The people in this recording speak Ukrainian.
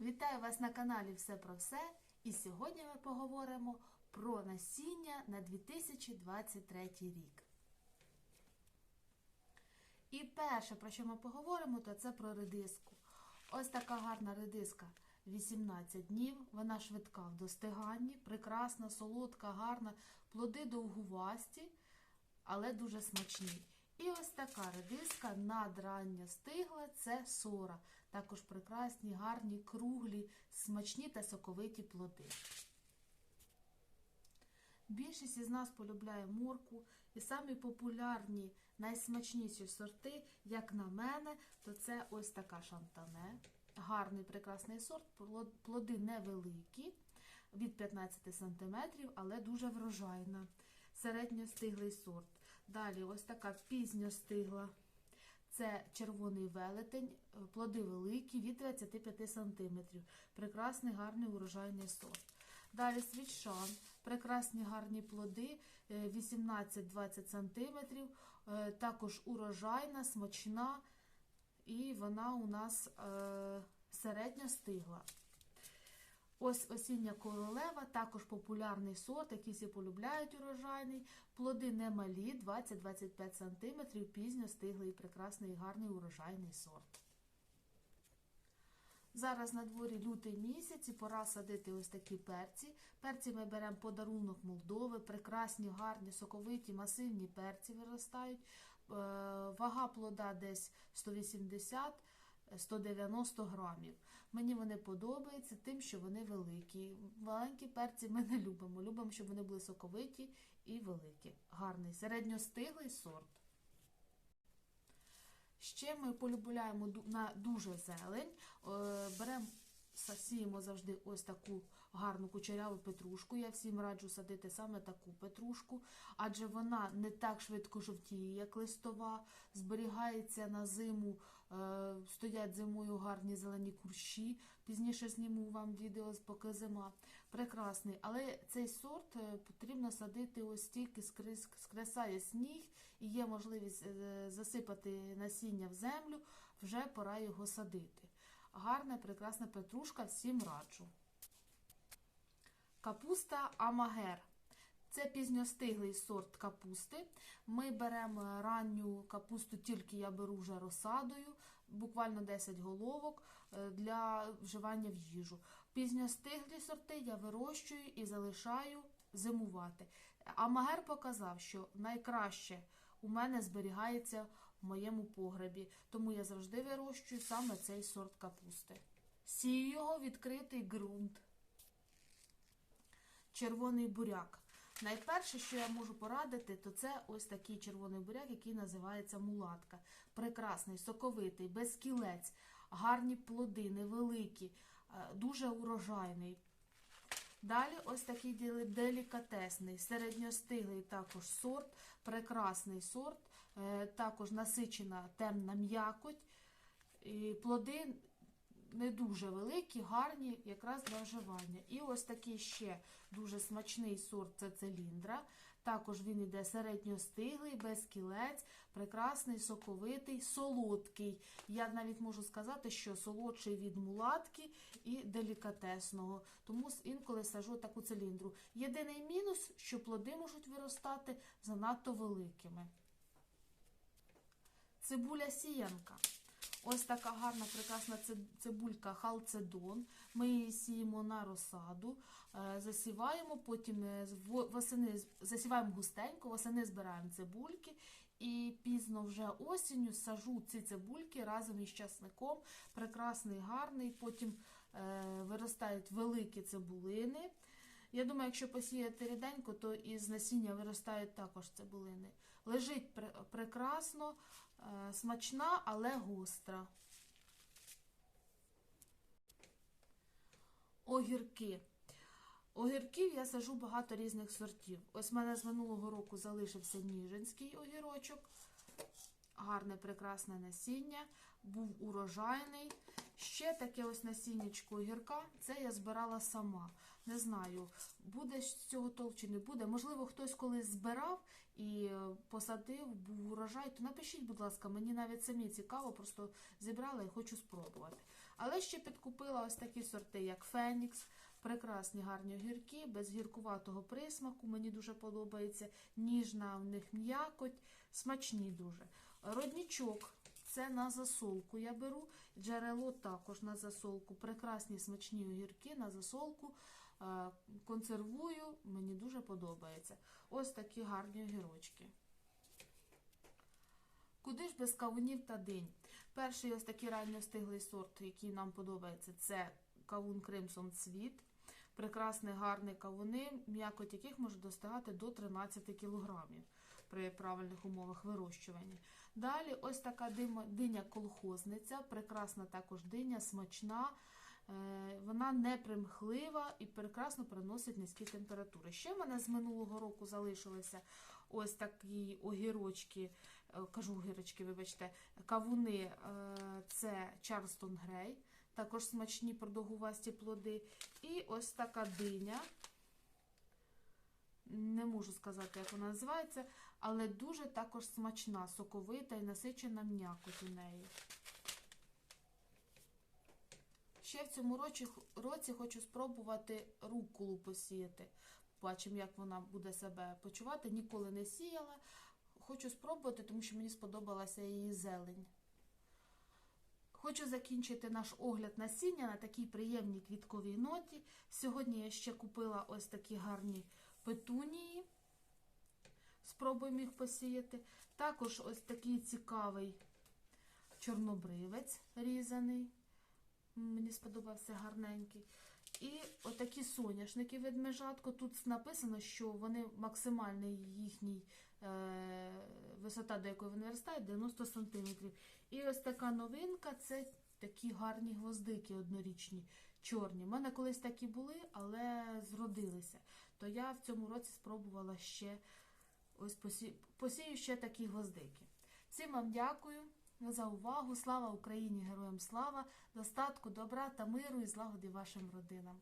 Вітаю вас на каналі Все про все. І сьогодні ми поговоримо про насіння на 2023 рік. І перше, про що ми поговоримо, то це про редиску. Ось така гарна редиска 18 днів. Вона швидка в достиганні, прекрасна, солодка, гарна, плоди довгувасті, але дуже смачні. І ось така редиска надрання стигла це сора. Також прекрасні, гарні, круглі, смачні та соковиті плоди. Більшість із нас полюбляє морку, і самі популярні, найсмачніші сорти, як на мене, то це ось така шантане. Гарний прекрасний сорт, плоди невеликі, від 15 см, але дуже врожайна. Середньостиглий сорт. Далі ось така пізньостигла. Це червоний велетень, плоди великі, від 25 см. Прекрасний, гарний урожайний сорт. Далі світшан, прекрасні гарні плоди, 18-20 см. Також урожайна, смачна, і вона у нас е, середньо стигла. Ось осіння королева, також популярний сорт, який всі полюбляють урожайний. Плоди немалі, 20-25 см, пізньо стиглий, прекрасний, гарний урожайний сорт. Зараз на дворі лютий місяць і пора садити ось такі перці. Перці ми беремо подарунок Молдови, прекрасні, гарні, соковиті, масивні перці виростають. Вага плода десь 180 190 грамів. Мені вони подобаються тим, що вони великі. Маленькі перці ми не любимо. Любимо, щоб вони були соковиті і великі. Гарний, середньостиглий сорт. Ще ми полюбляємо на дуже зелень. Беремо, сіємо завжди ось таку гарну кучеряву петрушку. Я всім раджу садити саме таку петрушку, адже вона не так швидко жовтіє, як листова, зберігається на зиму, стоять зимою гарні зелені курші. Пізніше зніму вам відео поки зима. Прекрасний. Але цей сорт потрібно садити ось тільки скресає сніг і є можливість засипати насіння в землю, вже пора його садити. Гарна, прекрасна петрушка, всім раджу. Капуста Амагер. Це пізньостиглий сорт капусти. Ми беремо ранню капусту, тільки я беру вже розсадою, буквально 10 головок для вживання в їжу. Пізньостиглі сорти я вирощую і залишаю зимувати. Амагер показав, що найкраще у мене зберігається в моєму погребі, тому я завжди вирощую саме цей сорт капусти. Сію його відкритий ґрунт. Червоний буряк. Найперше, що я можу порадити, то це ось такий червоний буряк, який називається мулатка. Прекрасний, соковитий, без кілець, гарні плоди, невеликі, дуже урожайний. Далі ось такий делікатесний, середньостиглий також сорт, прекрасний сорт, також насичена темна м'якоть. Плоди не дуже великі, гарні, якраз для вживання. І ось такий ще дуже смачний сорт це циліндра. Також він іде середньостиглий, без кілець, прекрасний, соковитий, солодкий. Я навіть можу сказати, що солодший від мулатки і делікатесного. Тому інколи сажу таку циліндру. Єдиний мінус, що плоди можуть виростати занадто великими. Цибуля сіянка. Ось така гарна, прекрасна цибулька халцедон. Ми її сіємо на розсаду, засіваємо, потім восени засіваємо густенько, восени збираємо цибульки і пізно вже осінню сажу ці цибульки разом із часником. Прекрасний, гарний. Потім виростають великі цибулини. Я думаю, якщо посіяти ріденько, то із насіння виростають також цибулини. Лежить прекрасно, смачна, але гостра. Огірки. Огірків я сажу багато різних сортів. Ось в мене з минулого року залишився ніжинський огірочок. Гарне, прекрасне насіння, був урожайний. Ще таке ось насіннячко огірка, це я збирала сама. Не знаю, буде з цього толк чи не буде. Можливо, хтось колись збирав і посадив, був урожай, то напишіть, будь ласка, мені навіть самі цікаво, просто зібрала і хочу спробувати. Але ще підкупила ось такі сорти, як Фенікс, прекрасні гарні огірки, без гіркуватого присмаку. Мені дуже подобається. Ніжна в них м'якоть, смачні дуже. Роднічок це на засолку я беру. Джерело також на засолку. Прекрасні смачні огірки на засолку. Е, Консервую, мені дуже подобається. Ось такі гарні огірочки. Куди ж без кавунів та динь? Перший ось такий ранньостиглий сорт, який нам подобається, це кавун Кримсон Цвіт. Прекрасний, гарний кавуни, м'якоть яких може достигати до 13 кілограмів при правильних умовах вирощування. Далі ось така диня колхозниця, прекрасна також диня, смачна. Е, Вона не примхлива і прекрасно переносить низькі температури. Ще в мене з минулого року залишилися ось такі огірочки, е, кажу огірочки, вибачте, кавуни е, це Чарлстон Грей, також смачні продовгувасті плоди. І ось така диня. Не можу сказати, як вона називається, але дуже також смачна, соковита і насичена м'якоть у неї. Ще в цьому році, році хочу спробувати руколу посіяти. Бачимо, як вона буде себе почувати. Ніколи не сіяла. Хочу спробувати, тому що мені сподобалася її зелень. Хочу закінчити наш огляд насіння на такій приємній квітковій ноті. Сьогодні я ще купила ось такі гарні петунії. Спробуємо їх посіяти. Також ось такий цікавий чорнобривець різаний. Мені сподобався гарненький. І отакі соняшники від межатко. Тут написано, що вони максимальний їхній е, висота, до якої вони виростають, 90 см. І ось така новинка це такі гарні гвоздики однорічні, чорні. У мене колись такі були, але зродилися. То я в цьому році спробувала ще ось посі... посію ще такі гвоздики. Всім вам дякую за увагу. Слава Україні! Героям слава! Достатку, добра та миру і злагоди вашим родинам.